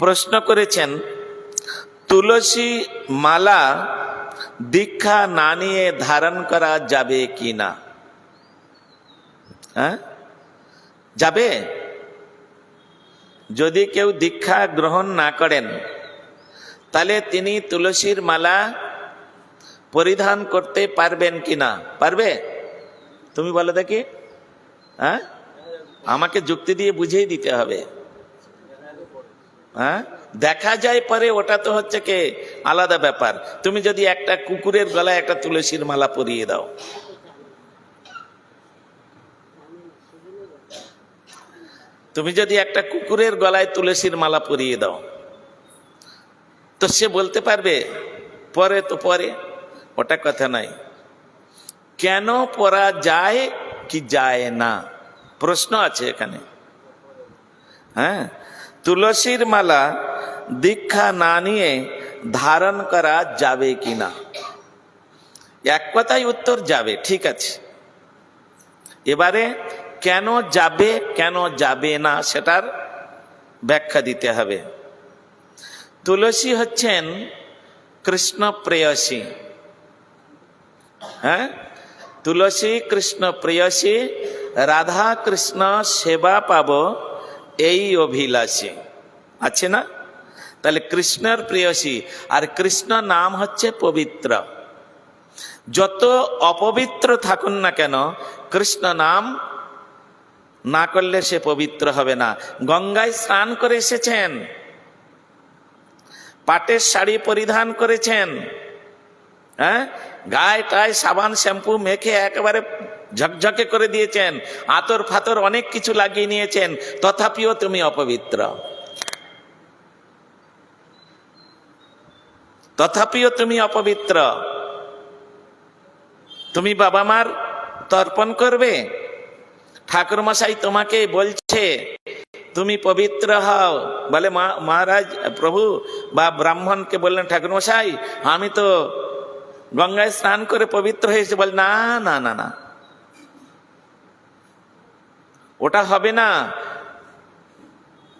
প্রশ্ন করেছেন, তুলসী মালা দীক্ষা না নিয়ে ধারণ করা যাবে কি না? হ্যাঁ? যাবে? যদি কেউ দীক্ষা গ্রহণ না করেন, তাহলে তিনি তুলসীর মালা পরিধান করতে পারবেন কি না? পারবে? তুমি বলো দেখি হ্যাঁ? আমাকে যুক্তি দিয়ে বুঝিয়ে দিতে হবে। হ্যাঁ? দেখা যায় পরে, ওটা তো হচ্ছে কে? আলাদা ব্যাপার। তুমি যদি একটা কুকুরের গলায় একটা তুলসীর মালা পরিয়ে দাও। তুমি যদি একটা কুকুরের গলায় তুলসীর মালা পরিয়ে দাও। তো সে বলতে পারবে, পরে তো পরে, ওটা কথা নাই। কেন পরা যায় কি যায় না? প্রশ্ন আছে এখানে। হ্যাঁ? তুলসীর মালা দীক্ষা না নিয়ে ধারণ করা যাবে কি না এক কথাই উত্তর যাবে, ঠিক আছে। এবারে কেন যাবে কেন যাবে না সেটার ব্যাখ্যা দিতে হবে। তুলসী হচ্ছেন কৃষ্ণ প্রেয়সী হ্যাঁ? তুলসী কৃষ্ণ প্রেয়সী রাধা কৃষ্ণ সেবা পাব এই অভিলাষী। আছে না? তাহলে কৃষ্ণের প্রেয়সী। আর কৃষ্ণ নাম হচ্ছে পবিত্র। যত অপবিত্র থাকুন না কেন, কৃষ্ণ নাম না করলে সে পবিত্র হবে না। গঙ্গায় স্নান করে এসেছেন। পাটের শাড়ি পরিধান করেছেন। হ্যাঁ? গায়ে টায় সাবান শ্যাম্পু মেখে একেবারে ঝকঝকে করে দিয়েছেন, আতর ফাতর অনেক কিছু লাগিয়ে নিয়েছেন, তথাপিও তুমি অপবিত্র। তথাপিও তুমি অপবিত্র। তুমি বাবা মার তর্পণ করবে? ঠাকুর মশাই তোমাকে বলছে, তুমি পবিত্র হও। বলে মহারাজ, প্রভু বা ব্রাহ্মণকে বললেন ঠাকুর মশাই আমি তো গঙ্গায় স্নান করে পবিত্র হয়েছে। বল, না না না না ওটা হবে না।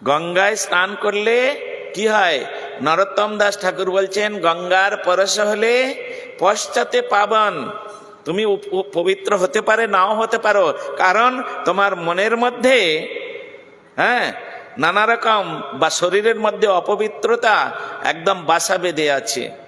গঙ্গায় স্নান করলে কি হয়? নরোত্তম দাস ঠাকুর বলছেন, গঙ্গার পরশ হলে পশ্চাতে পাবন। তুমি পবিত্র হতে পারে, নাও হতে পারো। কারণ তোমার মনের মধ্যে হ্যাঁ নানা রকম বা শরীরের মধ্যে অপবিত্রতা একদম বাসা বেঁধে আছে।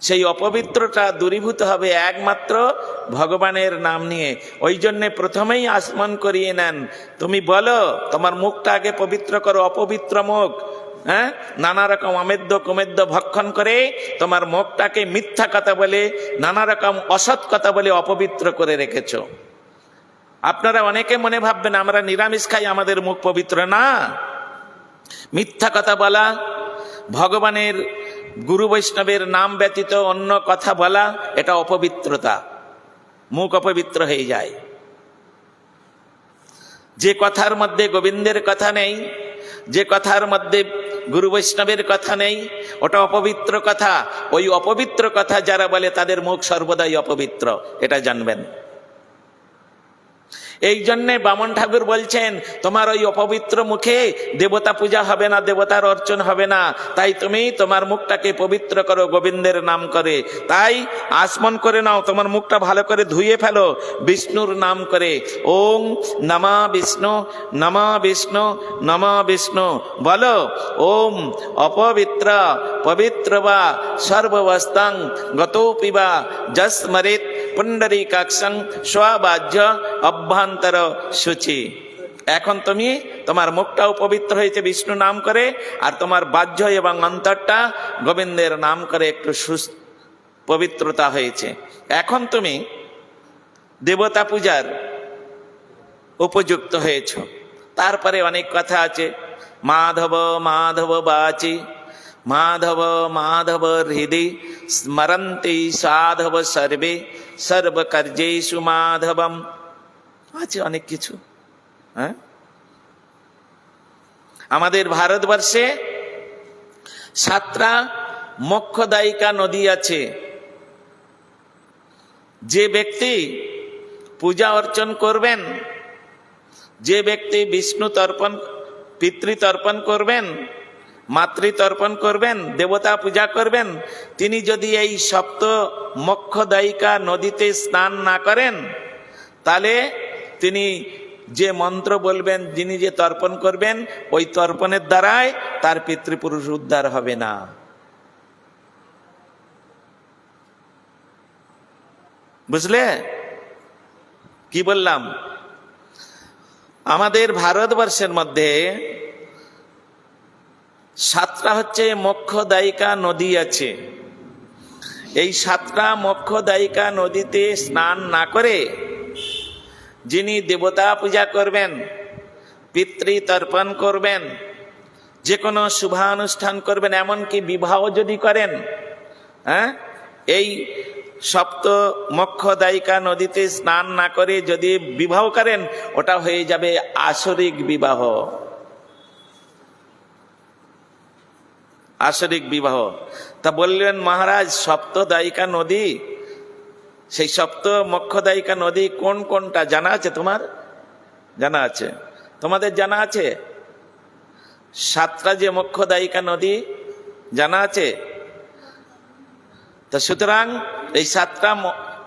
সেই অপবিত্রটা দূরীভূত হবে একমাত্র ভগবানের নাম নিয়ে। ওই জন্যে প্রথমেই আসমান করিয়ে নেন। তুমি বলো, তোমার মুখটা আগে পবিত্র করো, অপবিত্র মুখ। হ্যাঁ? নানা রকম অমেদ্য কুমেদ্য ভক্ষণ করে তোমার মুখটাকে মিথ্যা কথা বলে, নানা রকম অসৎ কথা বলে অপবিত্র করে রেখেছ। আপনারা অনেকে মনে ভাববেন, আমরা নিরামিষ খাই, আমাদের মুখ পবিত্র না। মিথ্যা কথা বলা, ভগবানের গুরু বৈষ্ণবের নাম ব্যতীত অন্য কথা বলা, এটা অপবিত্রতা। মুখ অপবিত্র হয়ে যায়। যে কথার মধ্যে গোবিন্দের কথা নেই, যে কথার মধ্যে গুরু বৈষ্ণবের কথা নেই, ওটা অপবিত্র কথা। ওই অপবিত্র কথা যারা বলে তাদের মুখ সর্বদাই অপবিত্র, এটা জানবেন। এই জন্যে বামন ঠাকুর বলছেন, তোমার ওই অপবিত্র মুখে দেবতা পূজা হবে না, দেবতার অর্চন হবে না। তাই তুমি তোমার মুখটাকে পবিত্র করো, গোবিন্দের নাম করে। তাই আসমন করে নাও, তোমার মুখটা ভালো করে ধুয়ে ফেলো, বিষ্ণুর নাম করে। ওং নমা বিষ্ণু নমা বিষ্ণু নমা বিষ্ণু। বলো, ওম অপবিত্র, পবিত্র বা সর্ববস্তাং গতোপিবা যস্মরিত পুণ্ডরীকাক্ষং স্ববাহ্য অভ্যন্তর সূচি। এখন তুমি তোমার মুখটাও পবিত্র হয়েছে বিষ্ণু নাম করে, আর তোমার বাহ্য এবং অন্তরটা গোবিন্দের নাম করে একটু সুস্থ, পবিত্রতা হয়েছে। এখন তুমি দেবতা পূজার উপযুক্ত হয়েছ। তারপরে অনেক কথা আছে। মাধব মাধব বাচি, মাধব মাধব হৃদি, স্মরন্তি সাধব সর্বে, সর্বকার্যেষু মাধবম। আছে অনেক কিছু হ্যাঁ? আমাদের ভারতবর্ষে সাতটা মোক্ষদায়িকা নদী আছে। যে ব্যক্তি পূজা অর্চন করবেন, যে ব্যক্তি বিষ্ণু তর্পণ পিতৃতর্পণ করবেন মাতৃতর্পণ করবেন, দেবতা পূজা করবেন, তিনি যদি এই সপ্ত মক্ষদায়িকা নদীতে স্নান না করেন, তাহলে তিনি যে মন্ত্র বলবেন, যিনি যে তর্পণ করবেন, ওই তর্পণের দ্বারাই তার পিতৃপুরুষ উদ্ধার হবে না। বুঝলে? কি বললাম? আমাদের ভারতবর্ষের মধ্যে সাতটা হচ্ছে মক্ষদায়িকা নদী আছে। এই সাতটা মক্ষদায়িকা নদীতে স্নান না করে যিনি দেবতা পূজা করবেন পিতৃ তর্পণ করবেন যে কোনো শুভানুষ্ঠান করবেন, এমনকি বিবাহ যদি করেন হ্যাঁ? এই সপ্ত মক্ষদায়িকা নদীতে স্নান না করে যদি বিবাহ করেন, ওটা হয়ে যাবে আসরিক বিবাহ। আসরিক বিবাহ। তা বললেন মহারাজ, সপ্তদায়িকা নদী সেই সপ্ত মক্ষদায়িকা নদী কোন কোনটা? জানা আছে তোমার? জানা আছে। তোমাদের জানা আছে? সাতটা যে মক্ষদায়িকা নদী জানা আছে? তা সুতরাং এই সাতটা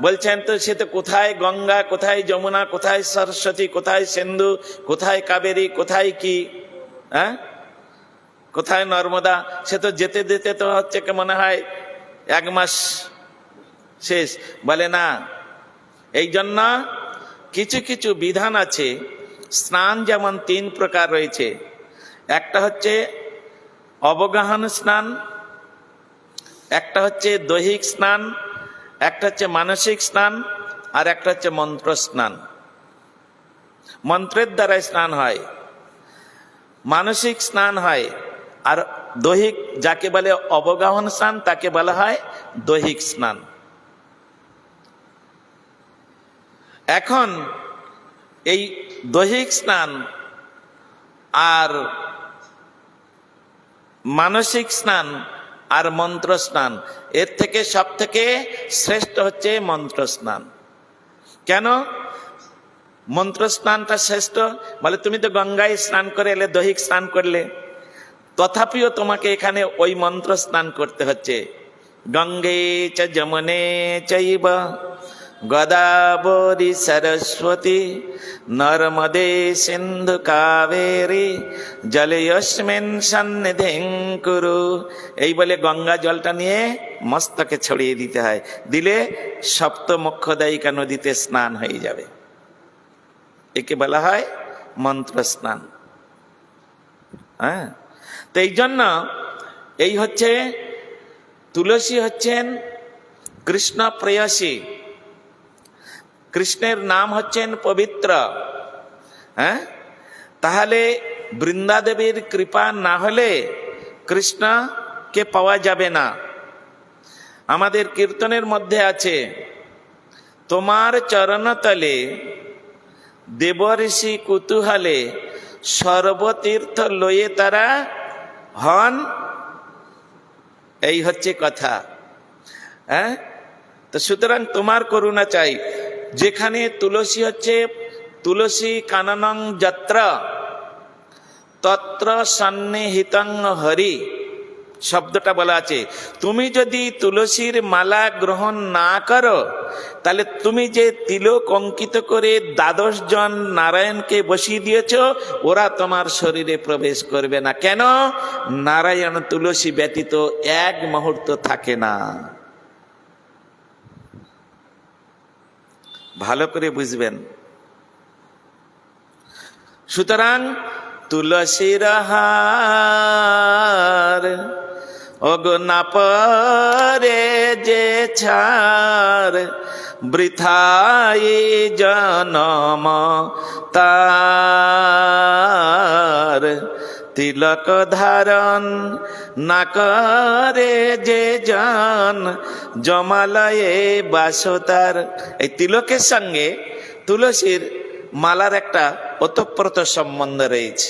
বলছেন তো সে তো কোথায় গঙ্গা, কোথায় যমুনা, কোথায় সরস্বতী, কোথায় সিন্ধু, কোথায় কাবেরী, কোথায় কি? হ্যাঁ? কোথায় নর্মদা? সে তো যেতে যেতে তো হচ্ছে কি মনে হয় এক মাস শেষ। বলে, না এই জন্য কিছু কিছু বিধান আছে। স্নান যেমন তিন প্রকার রয়েছে। একটা হচ্ছে অবগাহন স্নান, একটা হচ্ছে দৈহিক স্নান, একটা হচ্ছে মানসিক স্নান, আর একটা হচ্ছে মন্ত্র স্নান। মন্ত্রের দ্বারাই স্নান হয়। মানসিক স্নান হয়, আর দৈহিক যাকে বলে অবগাহন স্নান, তাকে বলা হয় দৈহিক স্নান। এখন এই দৈহিক স্নান আর মানসিক স্নান আর মন্ত্র স্নান, এর থেকে সব থেকে শ্রেষ্ঠ হচ্ছে মন্ত্র স্নান। কেন? মন্ত্র স্নানটা শ্রেষ্ঠ? বলে, তুমি তো গঙ্গায় স্নান করে এলে, দৈহিক স্নান করলে। তথাপিও তোমাকে এখানে ওই মন্ত্র স্নান করতে হচ্ছে। গঙ্গে চ যমনে চৈব গদাবরী সরস্বতী, নর্মদে সিন্ধু কাবেরী জলয়স্মিন সন্নিধিং কুরু এই বলে গঙ্গা জলটা নিয়ে মস্তকে ছড়িয়ে দিতে হয়। দিলে সপ্ত মক্ষদায়িকা নদীতে স্নান হয়ে যাবে। একে বলা হয় মন্ত্র স্নান। হ্যাঁ? তো এই জন্য এই হচ্ছে তুলসী হচ্ছেন কৃষ্ণ প্রেয়সী কৃষ্ণের নাম হচ্ছেন পবিত্র। হ্যাঁ? তাহলে বৃন্দাদেবীর কৃপা না হলে কৃষ্ণকে পাওয়া যাবে না। আমাদের কীর্তনের মধ্যে আছে, তোমার চরণতলে দেবঋষি কুতূহলে সর্বতীর্থ লয়ে তারা হন। এই হচ্ছে কথা। হ্যাঁ? তো সুতরাং তোমার করুণা চাই। যেখানে তুলসী হচ্ছে, তুলসী কাননং যাত্রা, তত্র সন্নিহিতং হরি, শব্দটা বলা আছে। তুমি যদি তুলসীর মালা গ্রহণ না করো, তাহলে তুমি যে তিলক অঙ্কিত করে দ্বাদশ জন নারায়ণকে বসিয়ে দিয়েছ, ওরা তোমার শরীরে প্রবেশ করবে না। কেন? নারায়ণ তুলসী ব্যতীত এক মুহূর্ত থাকে না। ভালো করে বুঝবেন। সুতরাং তুলসীর হার ওগো না পরে যে ছার বৃথাই জনম তার। তিলক ধারণ না করে যে জন জমালয়ে বাসতার। এই তিলকের সঙ্গে তুলসীর মালার একটা ওতপ্রোত সম্বন্ধ রয়েছে।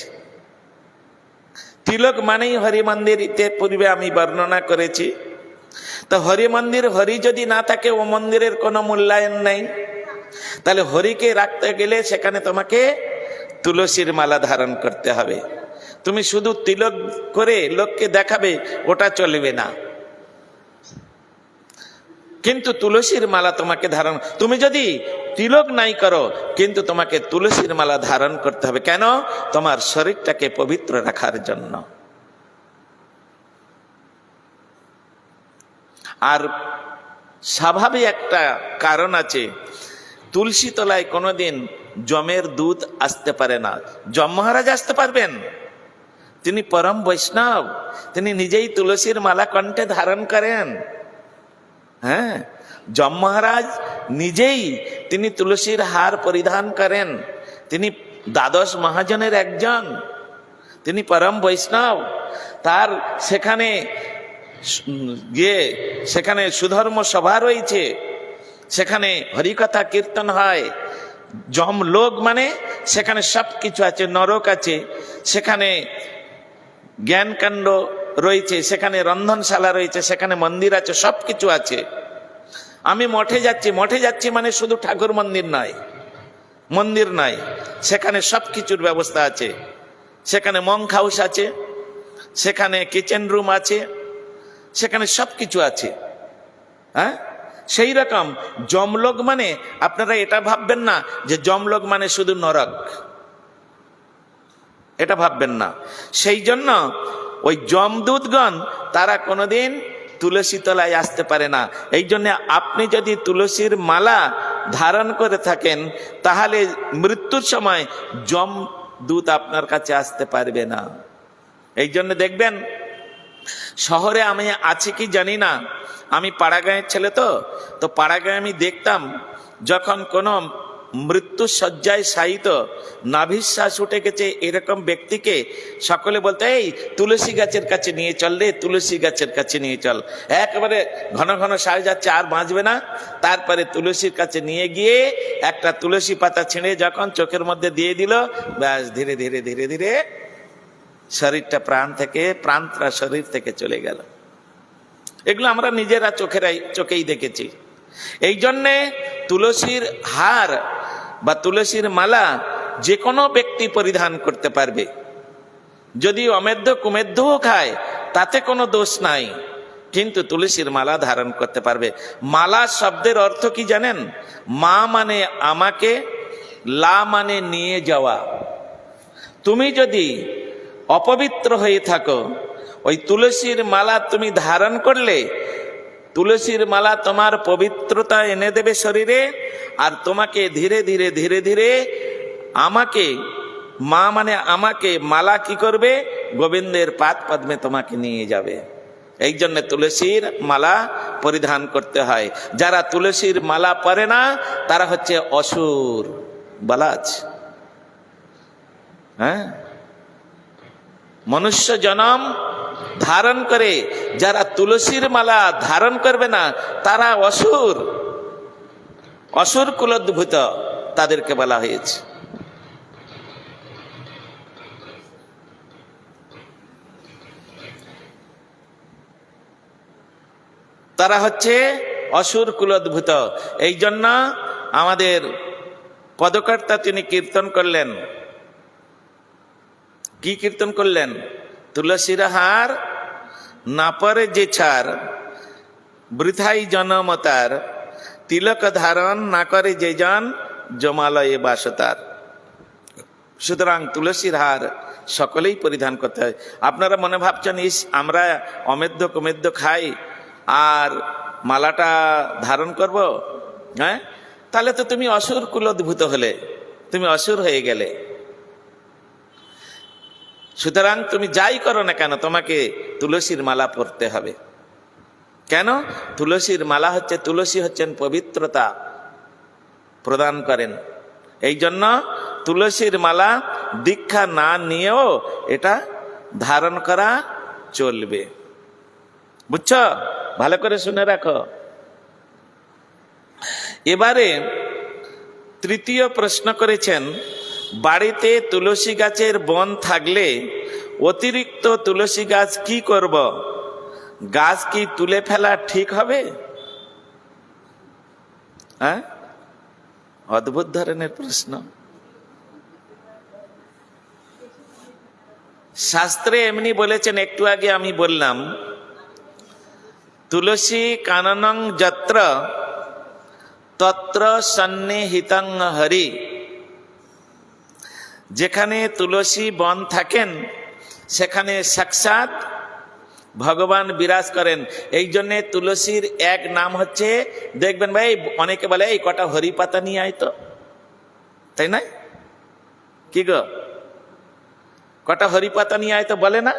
তিলক মানেই হরি মন্দির ইতে পূর্বে আমি বর্ণনা করেছি। তো হরি মন্দির, হরি যদি না থাকে, ও মন্দিরের কোনো মূল্যায়ন নেই। তাহলে হরিকে রাখতে গেলে সেখানে তোমাকে তুলসীর মালা ধারণ করতে হবে। তুমি শুধু তিলক করে লোককে দেখাবে, ওটা চলবে না। কিন্তু তুলসীর মালা তোমাকে ধারণ, তুমি যদি তিলক নাই করো, কিন্তু তোমাকে তুলসীর মালা ধারণ করতে হবে। কেন? তোমার শরীরটাকে পবিত্র রাখার জন্য। আর স্বাভাবিক একটা কারণ আছে, তুলসী তলায় কোনোদিন জমের দুধ আসতে পারে না। জম মহারাজ আসতে পারবেন? তিনি পরম বৈষ্ণব। তিনি নিজেই তুলসীর মালা কণ্ঠে ধারণ করেন। হ্যাঁ যম মহারাজ নিজেই তিনি তুলসীর হার পরিধান করেন। তিনি দ্বাদশ মহাজনের একজন। তিনি পরম বৈষ্ণব। তার সেখানে গিয়ে সেখানে সুধর্ম সভা রয়েছে। সেখানে হরিকথা কীর্তন হয়। জম লোক মানে সেখানে সব কিছু আছে, নরক আছে। সেখানে জ্ঞানকাণ্ড রয়েছে, সেখানে রন্ধনশালা রয়েছে, সেখানে মন্দির আছে সব কিছু আছে। আমি মঠে যাচ্ছি মঠে যাচ্ছি মানে শুধু ঠাকুর মন্দির নয় মন্দির নয়, সেখানে সব কিছুর ব্যবস্থা আছে। সেখানে মঙ্ক হাউস আছে, সেখানে কিচেন রুম আছে, সেখানে সব কিছু আছে। হ্যাঁ? সেই রকম জমলোক মানে আপনারা এটা ভাববেন না যে জমলোক মানে শুধু নরক। এটা ভাববেন না। সেই জন্য ওই যমদূতগণ, তারা কোনোদিন তুলসী তলায় আসতে পারে না। এই জন্য আপনি যদি তুলসীর মালা ধারণ করে থাকেন, তাহলে মৃত্যুর সময় যম দূত আপনার কাছে আসতে পারবে না। এই জন্য দেখবেন, শহরে আমি আছি কি জানি না। আমি পাড়াগাঁয়ের ছেলে তো তো পাড়াগাঁয়ে আমি দেখতাম, যখন কোনো মৃত্যু শয্যায় শায়িত। নাভিশ্বাস উঠে গেছে এরকম ব্যক্তিকে সকলে বলতে, এই, তুলসী গাছের কাছে নিয়ে চল রে, তুলসী গাছের কাছে নিয়ে চল। একেবারে ঘন ঘন সাজ যাচ্ছে, আর বাঁচবে না। তারপরে তুলসীর কাছে নিয়ে গিয়ে একটা তুলসী পাতা ছিঁড়ে যখন চোখের মধ্যে দিয়ে দিল, ব্যাস, ধীরে ধীরে ধীরে ধীরে শরীরটা প্রাণ থেকে, প্রাণটা শরীর থেকে চলে গেল। এগুলো আমরা নিজেরা চোখেরাই, চোখেই দেখেছি। এই জন্যে তুলসীর হার বা তুলসীর মালা যে কোনো ব্যক্তি পরিধান করতে পারবে। যদি অমেধ্য কুমেধ্যও খায়, তাতে কোনো দোষ নাই, কিন্তু তুলসীর মালা ধারণ করতে পারবে। মালা শব্দের অর্থ কি জানেন? মা মানে আমাকে, লা মানে নিয়ে যাওয়া। তুমি যদি অপবিত্র হয়ে থাকো, ওই তুলসীর মালা তুমি ধারণ করলে তুলসীর মালা তোমার পবিত্রতা এনে দেবে শরীরে, আর তোমাকে ধীরে ধীরে ধীরে ধীরে আমাকে, মা মানে আমাকে মালা কি করবে? গোবিন্দের পাত পদ্মে তোমাকে নিয়ে যাবে। এই জন্য তুলসীর মালা পরিধান করতে হয়। যারা তুলসীর মালা পরে না, তারা হচ্ছে অসুর। বলাজ। হ্যাঁ? মনুষ্য জনম ধারণ করে, যারা তুলসীর মালা ধারণ করবে না, তারা অসুর। অসুর কুলোদ্ভূত, তাদেরকে বলা হয়েছে। তারা হচ্ছে অসুর কুলোদ্ভূত। এই জন্য আমাদের পদকর্তা তিনি কীর্তন করলেন। কি কীর্তন করলেন? তুলসীর হার না পরে যে ছাড় বৃথাই জনমতার তিলক ধারণ না করে যে জন, জমালয়ে বাসতার সুতরাং তুলসীর হার সকলেই পরিধান করতে হয়। আপনারা মনে ভাবছেন, ইস, আমরা অমেদ্য কুমেধ্য খাই আর মালাটা ধারণ করব? হ্যাঁ? তাহলে তো তুমি অসুর কুলোদ্ভূত হলে, তুমি অসুর হয়ে গেলে। সুতরাং তুমি যাই করো না কেন, তোমাকে তুলসীর মালা পরতে হবে। কেন? তুলসীর মালা হচ্ছে, তুলসী হচ্ছেন পবিত্রতা প্রদান করেন। এই জন্য তুলসীর মালা দীক্ষা না নিয়েও এটা ধারণ করা চলবে। বুঝছ? ভালো করে শুনে রাখো। এবারে তৃতীয় প্রশ্ন করেছেন বাড়িতে তুলসী গাছের বন থাকলে অতিরিক্ত তুলসী গাছ কি করব? গাছ কি তুলে ফেলা ঠিক হবে? হ্যাঁ? অদ্ভুত ধরনের প্রশ্ন। শাস্ত্রে এমনি বলেছেন, একটু আগে আমি বললাম, তুলসী কাননং যত্র তত্র সন্নিহিতং হরি। যেখানে তুলসী বন থাকেন, সেখানে সাক্ষাৎ ভগবান বিরাজ করেন। এই জন্যে তুলসীর এক নাম হচ্ছে, দেখবেন ভাই, অনেকে বলে, এই কটা হরি পাতা নিয়ে আয় তো। তাই না? কি গো? কটা হরি পাতা নিয়ে আয় তো বলে না?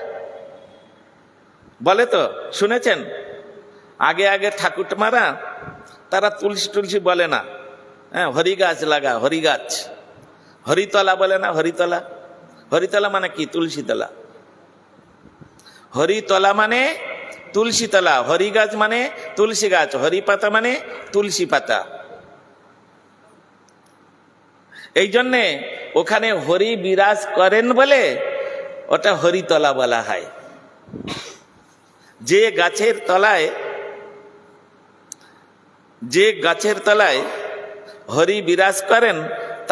বলে তো, শুনেছেন? আগে আগে ঠাকুরমারা, তারা তুলসী টুলসী বলে না। হ্যাঁ হরি গাছ লাগা হরি গাছ হরিতলা বলে না হরিতলা? হরিতলা মানে কি? তুলসীতলা। হরিতলা মানে তুলসী তলা হরি গাছ মানে তুলসী গাছ হরি পাতা মানে তুলসী পাতা। এই জন্যে ওখানে হরি বিরাজ করেন বলে ওটা হরিতলা বলা হয়। যে গাছের তলায়, যে গাছের তলায় হরি বিরাজ করেন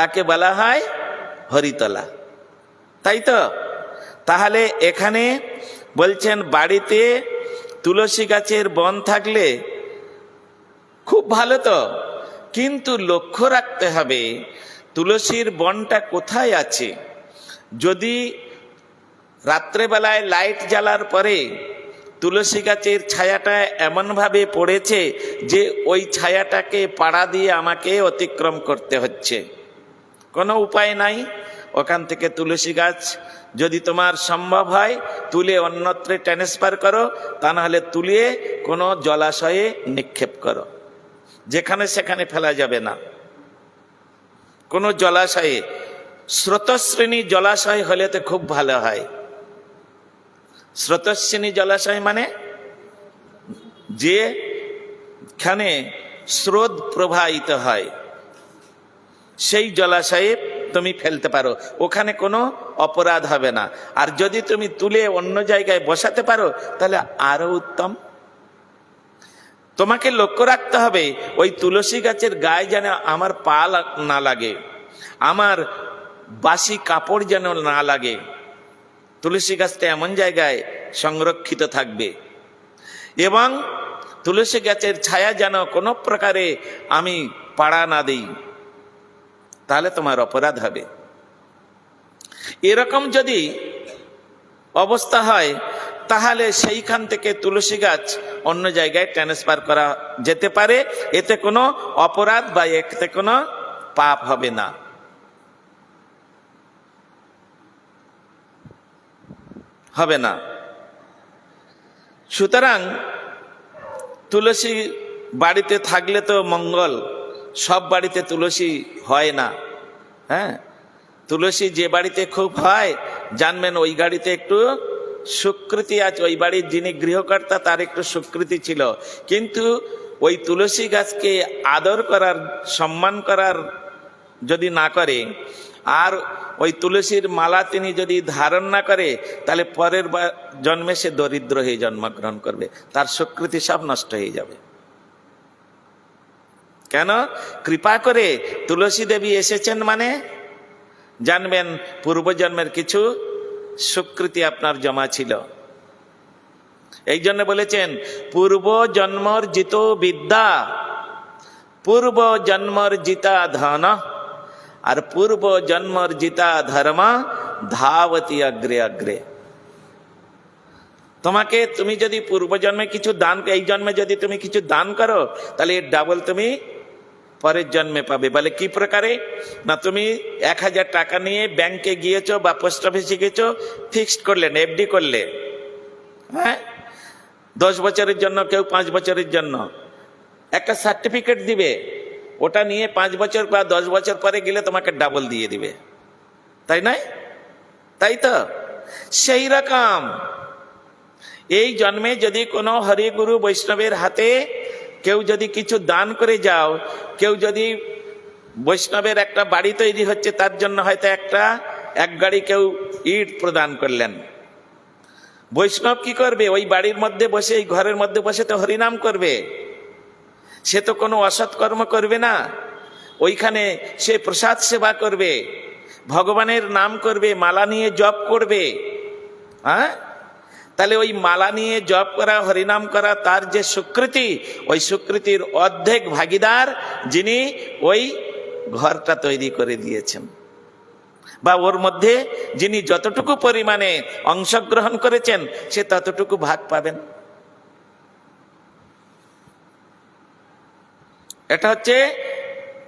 তাকে বলা হয় হরিতলা। তাই তো? তাহলে এখানে বলছেন, বাড়িতে তুলসী গাছের বন থাকলে খুব ভালো তো। কিন্তু লক্ষ্য রাখতে হবে, তুলসীর বনটা কোথায় আছে? যদি রাত্রেবেলায় লাইট জ্বালার পরে তুলসী গাছের ছায়াটা এমনভাবে পড়েছে যে ওই ছায়াটাকে পাড়া দিয়ে আমাকে অতিক্রম করতে হচ্ছে। কোনো উপায় নাই। ওখান থেকে তুলসী গাছ যদি তোমার সম্ভব হয়, তুলে অন্যত্রে ট্রান্সফার করো, তা নাহলে তুলিয়ে কোনো জলাশয়ে নিক্ষেপ করো। যেখানে সেখানে ফেলা যাবে না। কোনো জলাশয়ে, স্রোতশ্রেণী জলাশয় হলে তো খুব ভালো হয়। স্রোতশ্রেণী জলাশয় মানে? যেখানে স্রোত প্রবাহিত হয়। সেই জলাশয়ে তুমি ফেলতে পারো। ওখানে কোনো অপরাধ হবে না। আর যদি তুমি তুলে অন্য জায়গায় বসাতে পারো, তাহলে আরও উত্তম। তোমাকে লক্ষ্য রাখতে হবে, ওই তুলসী গাছের গায়ে যেন আমার পা না লাগে। আমার বাসি কাপড় যেন না লাগে। তুলসী গাছটা এমন জায়গায় সংরক্ষিত থাকবে। এবং তুলসী গাছের ছায়া যেন কোনো প্রকারে আমি পাড়া না দিই। তাহলে তোমার অপরাধ হবে। এরকম যদি অবস্থা হয়, তাহলে সেইখান থেকে তুলসী গাছ অন্য জায়গায় ট্রান্সফার করা যেতে পারে। এতে কোনো অপরাধ বা এতে কোনো পাপ হবে না। হবে না। সুতরাং তুলসী বাড়িতে থাকলে তো মঙ্গল। সব বাড়িতে তুলসী হয় না। হ্যাঁ? তুলসী যে বাড়িতে খুব হয়, জানবেন ওই গাড়িতে একটু সুকৃতি আছে। ওই বাড়ির যিনি গৃহকর্তা, তার একটু সুকৃতি ছিল। কিন্তু ওই তুলসী গাছকে আদর করার, সম্মান করার যদি না করে, আর ওই তুলসীর মালা তিনি যদি ধারণ না করে, তাহলে পরের জন্মে সে দরিদ্র হয়ে জন্মগ্রহণ করবে। তার সুকৃতি সব নষ্ট হয়ে যাবে। কেন? কৃপা করে তুলসী দেবী এসেছেন মানে? জানবেন, পূর্বজন্মের কিছু সুকৃতি আপনার জমা ছিল। এই জন্য বলেছেন পূর্ব জন্মর জিত বিদ্যা পূর্ব জন্মর জিতা ধন, আর পূর্ব জন্মর জিতা ধর্ম ধাবতী অগ্রে অগ্রে। তোমাকে তুমি যদি পূর্বজন্মে কিছু দান, এই জন্মে যদি তুমি কিছু দান করো, তাহলে ডাবল তুমি পরের জন্মে পাবে। বলে কি প্রকারে? না, তুমি এক হাজার টাকা নিয়ে ব্যাংকে গিয়েছো বা পোস্ট অফিসে গিয়েছো ফিক্সড করলেন এফডি করলে হ্যাঁ? দশ বছরের জন্য, কেউ পাঁচ বছরের জন্য। একটা সার্টিফিকেট দিবে। ওটা নিয়ে পাঁচ বছর বা দশ বছর পরে গেলে তোমাকে ডাবল দিয়ে দিবে। তাই নয়? তাই তো? সেই রকম। এই জন্মে যদি কোনো হরিগুরু বৈষ্ণবের হাতে কেউ যদি কিছু দান করে যাও, কেউ যদি বৈষ্ণবের একটা বাড়ি তৈরি হচ্ছে, তার জন্য হয়তো একটা, এক গাড়ি কেউ ইট প্রদান করলেন। বৈষ্ণব কি করবে? ওই বাড়ির মধ্যে বসে, এই ঘরের মধ্যে বসে তো হরিনাম করবে। সে তো কোনো অসৎ কর্ম করবে না। ওইখানে সে প্রসাদ সেবা করবে, ভগবানের নাম করবে, মালা নিয়ে জপ করবে। হ্যাঁ তাহলে ওই মালা নিয়ে জপ করা, হরিনাম করা, তার যে স্বীকৃতি ওই স্বীকৃতির অর্ধেক ভাগিদার যিনি ওই ঘরটা তৈরি করে দিয়েছেন। বা ওর মধ্যে যিনি যতটুকু পরিমাণে অংশগ্রহণ করেছেন, সে ততটুকু ভাগ পাবেন। এটা হচ্ছে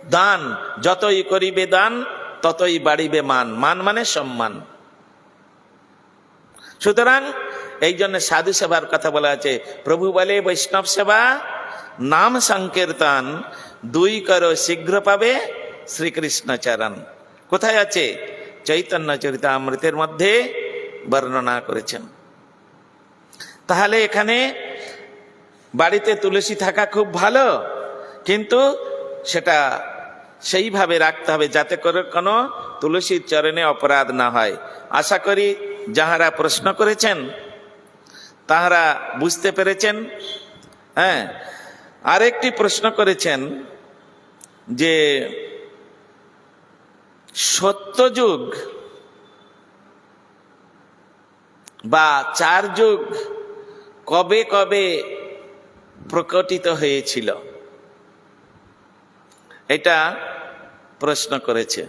দান, যতই করিবে দান, ততই বাড়িবে মান। মান মানে সম্মান। সুতরাং এই জন্য সাধু সেবার কথা বলা আছে। প্রভু বলে, বৈষ্ণব সেবা, নাম সংকীর্তন, দুই করো শীঘ্র পাবে শ্রীকৃষ্ণ চরণ। কোথায় আছে? চৈতন্য চরিতামৃতের মধ্যে বর্ণনা করেছেন। তাহলে এখানে বাড়িতে তুলসী থাকা খুব ভালো, কিন্তু সেটা সেইভাবে রাখতে হবে যাতে করে কোনো তুলসীর চরণে অপরাধ না হয়। আশা করি যাহারা প্রশ্ন করেছেন তাহারা বুঝতে পেরেছেন? হ্যাঁ। আরেকটি প্রশ্ন করেছেন যে সত্যযুগ বা চার যুগ কবে কবে প্রকটিত হয়েছিল? এটা প্রশ্ন করেছে।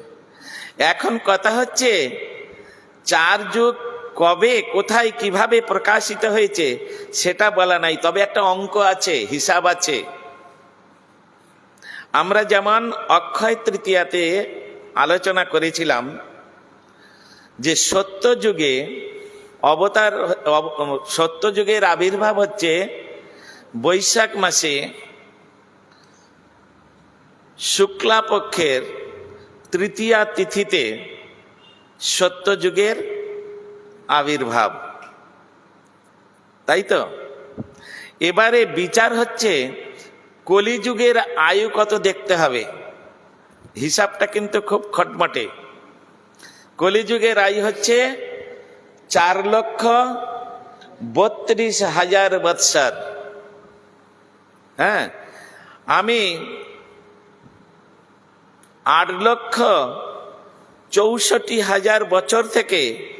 এখন কথা হচ্ছে চার যুগ কবে, কোথায়, কীভাবে প্রকাশিত হয়েছে, সেটা বলা নাই। তবে একটা অঙ্ক আছে, হিসাব আছে। আমরা যেমন অক্ষয় তৃতীয়াতে আলোচনা করেছিলাম যে সত্য যুগে অবতার, অব- সত্য যুগের আবির্ভাব হচ্ছে বৈশাখ মাসে শুক্লা পক্ষের তৃতীয়া তিথিতে সত্যযুগের আবির্ভাব। তাই তো? এবারে বিচার হচ্ছে কলিযুগের আয়ু কত দেখতে হবে? হিসাবটা কিন্তু খুব খটমটে। কলিযুগের আয়ু হচ্ছে চার লক্ষ বত্রিশ হাজার বৎসর। হ্যাঁ? আমি আট লক্ষ চৌষট্টি হাজার বছর থেকে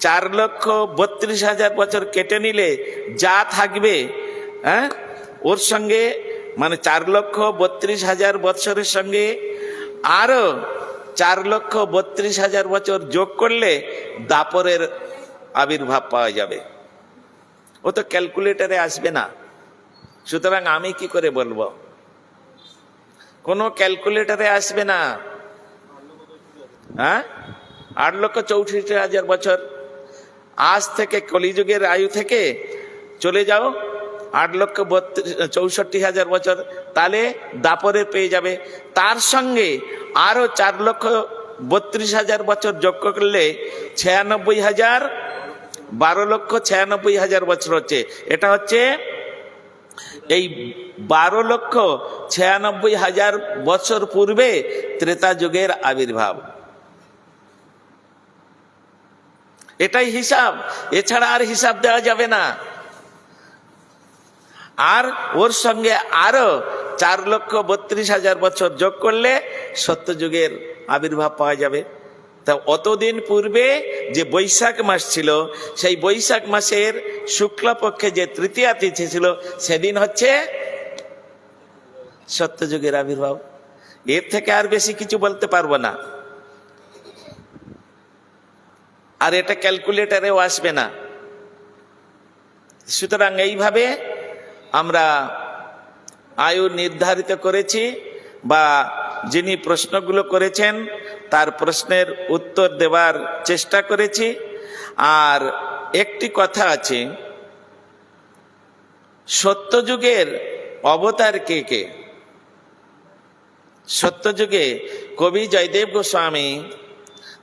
চার লক্ষ বত্রিশ হাজার বছর কেটে নিলে যা থাকবে হ্যাঁ? ওর সঙ্গে মানে চার লক্ষ বত্রিশ হাজার বছরের সঙ্গে আরও চার লক্ষ বত্রিশ হাজার বছর যোগ করলে দাপরের আবির্ভাব পাওয়া যাবে। ও তো ক্যালকুলেটরে আসবে না। সুতরাং আমি কি করে বলব? কোনো ক্যালকুলেটরে আসবে না। হ্যাঁ? আট লক্ষ চৌষট্টি হাজার বছর আজ থেকে কলিযুগের আয়ু থেকে চলে যাও। আট লক্ষ বত্রিশ, চৌষট্টি হাজার বছর। তাহলে দাপরে পেয়ে যাবে। তার সঙ্গে আরও চার লক্ষ বত্রিশ হাজার বছর যোগ করলে ছিয়ানব্বই হাজার, বারো লক্ষ ছিয়ানব্বই হাজার বছর হচ্ছে। এটা হচ্ছে এই বারো লক্ষ ছিয়ানব্বই হাজার বছর পূর্বে ত্রেতা যুগের আবির্ভাব। এটাই হিসাব। এছাড়া আর হিসাব দেওয়া যাবে না। আর ওর সঙ্গে আরও চার লক্ষ বত্রিশ হাজার বছর যোগ করলে সত্যযুগের আবির্ভাব পাওয়া যাবে। তা অতদিন পূর্বে যে বৈশাখ মাস ছিল, সেই বৈশাখ মাসের শুক্লপক্ষে যে তৃতীয়া তিথি ছিল, সেদিন হচ্ছে সত্যযুগের আবির্ভাব। এর থেকে আর বেশি কিছু বলতে পারব না। আর এটা ক্যালকুলেটারেও আসবে না। সুতরাং এইভাবে আমরা আয়ু নির্ধারিত করেছি বা যিনি প্রশ্নগুলো করেছেন, তার প্রশ্নের উত্তর দেওয়ার চেষ্টা করেছি। আর একটি কথা আছে, সত্যযুগের অবতার কে কে? সত্যযুগে কবি জয়দেব গোস্বামী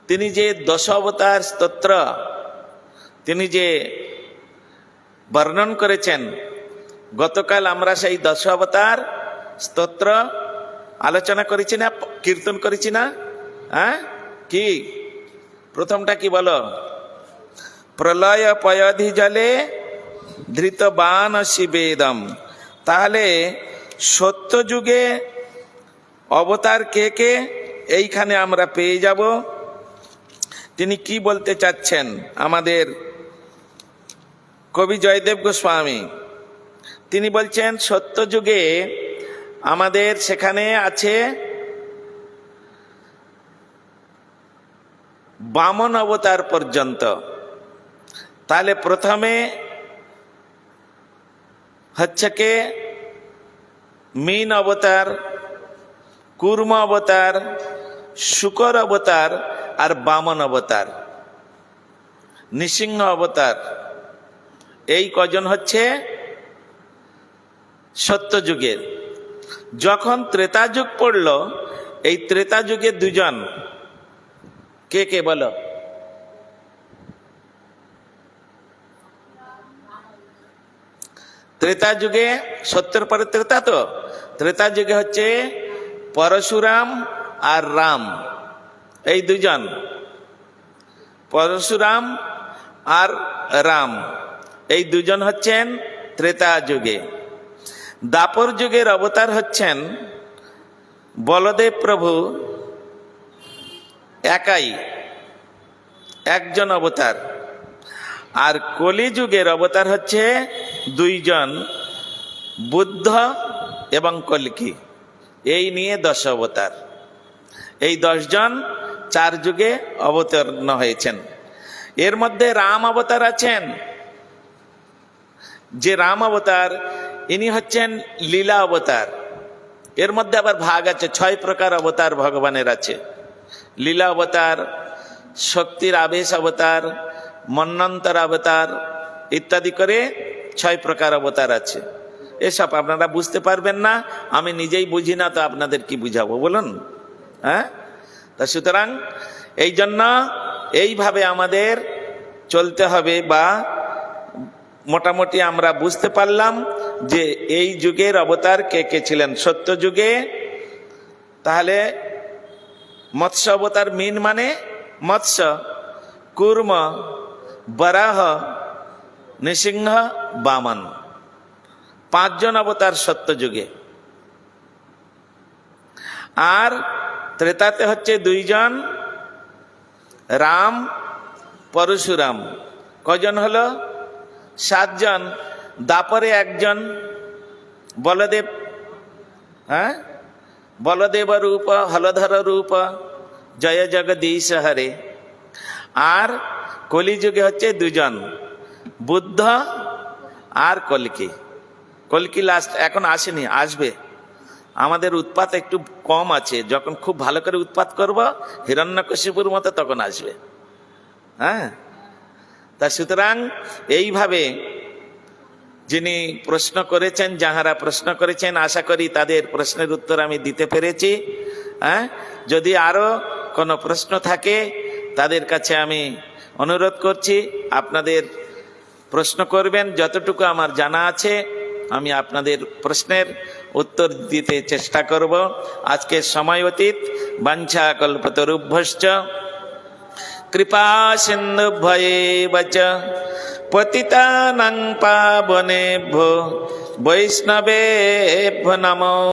তিনি যে দশ অবতার স্তোত্র, তিনি যে বর্ণন করেছেন, গতকাল আমরা সেই দশ অবতার স্তোত্র আলোচনা করেছি না, কীর্তন করেছি না? হ্যাঁ? কি? প্রথমটা কি বলো? প্রলয় পয়ধি জলে ধৃত বান শিবেদম। তাহলে সত্য যুগে অবতার কে কে? এইখানে আমরা পেয়ে যাব। তিনি কি বলতে চাচ্ছেন? আমাদের কবি জয়দেব গোস্বামী। তিনি বলছেন, সত্য যুগে আমাদের সেখানে আছে বামন অবতার পর্যন্ত। তাহলে প্রথমে হচ্ছে কে? মীন অবতার, কুর্ম অবতার, শুকর অবতার আর বামন অবতার, নৃসিংহ অবতার। এই কজন হচ্ছে? সত্যযুগের। যখন ত্রেতা যুগ পড়ল, এই ত্রেতা যুগে দুজন, কে কে বলো? ত্রেতা যুগে সত্যের পরে ত্রেতা তো? ত্রেতা যুগে হচ্ছে পরশুরাম আর রাম। এই দুজন পরশুরাম আর রাম। এই দুজন হচ্ছেন ত্রেতা যুগে। দাপর যুগের অবতার হচ্ছেন বলদেব প্রভু। একাই একজন অবতার। আর কলিযুগের অবতার হচ্ছে দুইজন বুদ্ধ এবং কলকি। এই নিয়ে দশ অবতার। এই দশজন চার যুগে অবতীর্ণ হয়েছেন। এর মধ্যে রাম অবতার আছেন। যে রাম অবতার, ইনি হচ্ছেন লীলা অবতার। এর মধ্যে আবার ভাগ আছে, ছয় প্রকার অবতার ভগবানের আছে। লীলা অবতার, শক্তির আবেশ অবতার, মন্নন্তর অবতার ইত্যাদি করে ছয় প্রকার অবতার আছে। এসব আপনারা বুঝতে পারবেন না, আমি নিজেই বুঝি না, তো আপনাদের কি বুঝাবো বলুন? হ্যাঁ? তা সুতরাং এই জন্য এইভাবে আমাদের চলতে হবে বা মোটামুটি আমরা বুঝতে পারলাম যে এই যুগের অবতার কে কে ছিলেন। সত্য যুগে, তাহলে মৎস্য অবতার মিন মানে মৎস্য, কুর্ম, বরাহ, নৃসিংহ, বামন। পাঁচজন অবতার সত্য যুগে। আর ত্রেতাতে হচ্ছে দুইজন রাম, পরশুরাম। কজন হলো? সাতজন। দাপরে একজন। বলদেব। হ্যাঁ? বলদেব রূপ, হলধর রূপ। জয় জগদীশ হরে। আর কলিযুগে হচ্ছে দুজন। বুদ্ধ আর কলকি। কলকি লাস্ট এখন আসেনি, আসবে। আমাদের উৎপাত একটু কম আছে। যখন খুব ভালো করে উৎপাত করব, হিরণ্যকশিপুর মতো তখন আসবে। হ্যাঁ? তা সুতরাং এইভাবে যিনি প্রশ্ন করেছেন, যাহারা প্রশ্ন করেছেন, আশা করি তাদের প্রশ্নের উত্তর আমি দিতে পেরেছি। হ্যাঁ? যদি আরও কোনো প্রশ্ন থাকে, তাদের কাছে আমি অনুরোধ করছি, আপনাদের প্রশ্ন করবেন, যতটুকু আমার জানা আছে, আমি আপনাদের প্রশ্নের উত্তর দিতে চেষ্টা করব। আজকে সময় অতীত বাঞ্ছা কল্পতরুভ্যশ্চ কৃপা সিন্ধু ভয়ে পতিতানাং পাবনেভ্যো। বৈষ্ণবেভ্য নমো।